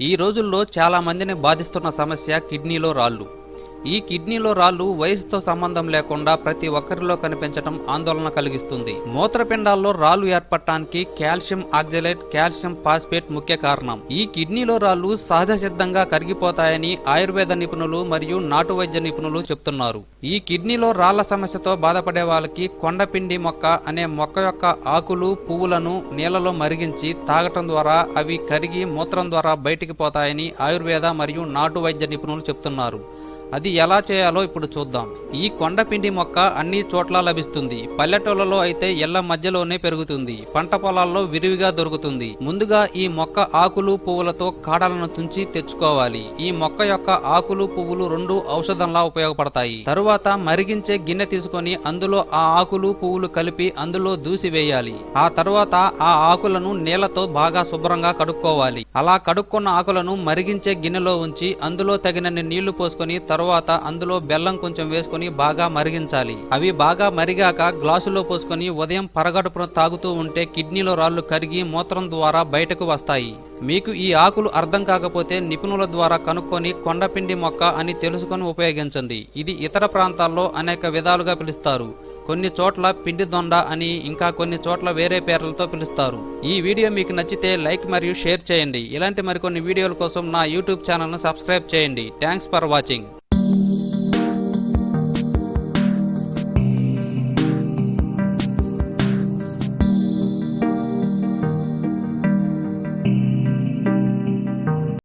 ఈ రోజుల్లో చాలామందిని బాధిస్తున్న సమస్య కిడ్నీలో రాళ్ళు. ఈ కిడ్నీలో రాళ్ళు వయసుతో సంబంధం లేకుండా ప్రతి ఒక్కరిలో కనిపించడం ఆందోళన కలిగిస్తుంది. మూత్రపిండాల్లో రాళ్ళు ఏర్పడటానికి కాల్షియం ఆక్జలేట్ కాల్షియం ఫాస్ఫేట్ ముఖ్య కారణం. ఈ కిడ్నీలో రాళ్ళు సహజ సిద్ధంగా కరిగిపోతాయని ఆయుర్వేద నిపుణులు మరియు నాటు వైద్య నిపుణులు చెప్తున్నారు. ఈ కిడ్నీలో రాళ్ళ సమస్యతో బాధపడే వాళ్ళకి కొండపిండి మొక్క అనే మొక్క యొక్క ఆకులు పువ్వులను నీళ్ళలో మరిగించి తాగటం ద్వారా అవి కరిగి మూత్రం ద్వారా బయటికి పోతాయని ఆయుర్వేద మరియు నాటు వైద్య నిపుణులు చెప్తున్నారు. అది ఎలా చేయాలో ఇప్పుడు చూద్దాం. ఈ కొండపిండి మొక్క అన్ని చోట్ల లభిస్తుంది. పల్లెటూళ్ళలో అయితే ఇళ్ళ మధ్యలోనే పెరుగుతుంది. పంట పొలాల్లో విరివిగా దొరుకుతుంది. ముందుగా ఈ మొక్క ఆకులు పువ్వులతో కాడలను తుంచి తెచ్చుకోవాలి. ఈ మొక్క యొక్క ఆకులు పువ్వులు రెండు ఔషధంలా ఉపయోగపడతాయి. తరువాత మరిగించే గిన్నె తీసుకొని అందులో ఆ ఆకులు పువ్వులు కలిపి అందులో దూసి వేయాలి ఆ తరువాత ఆ ఆకులను నీళ్ళతో బాగా శుభ్రంగా కడుక్కోవాలి. అలా కడుక్కున్న ఆకులను మరిగించే గిన్నెలో ఉంచి అందులో తగినన్ని నీళ్ళు పోసుకొని తరువాత అందులో బెల్లం కొంచెం వేసుకొని బాగా మరిగించాలి. అవి బాగా మరిగాక గ్లాసులో పోసుకొని ఉదయం పరగడుపున తాగుతూ ఉంటే కిడ్నీలో రాళ్ళు కరిగి మూత్రం ద్వారా బయటకు వస్తాయి. మీకు ఈ ఆకులు అర్థం కాకపోతే నిపుణుల ద్వారా కనుక్కొని కొండపిండి మొక్క అని తెలుసుకొని ఉపయోగించండి. ఇది ఇతర ప్రాంతాల్లో అనేక విధాలుగా పిలుస్తారు. కొన్ని చోట్ల పిండి దొండ అని ఇంకా కొన్ని చోట్ల వేరే పేర్లతో పిలుస్తారు. ఈ వీడియో మీకు నచ్చితే లైక్ మరియు షేర్ చేయండి. ఇలాంటి మరికొన్ని వీడియోల కోసం నా యూట్యూబ్ ఛానల్ను సబ్స్క్రైబ్ చేయండి. Thanks for watching.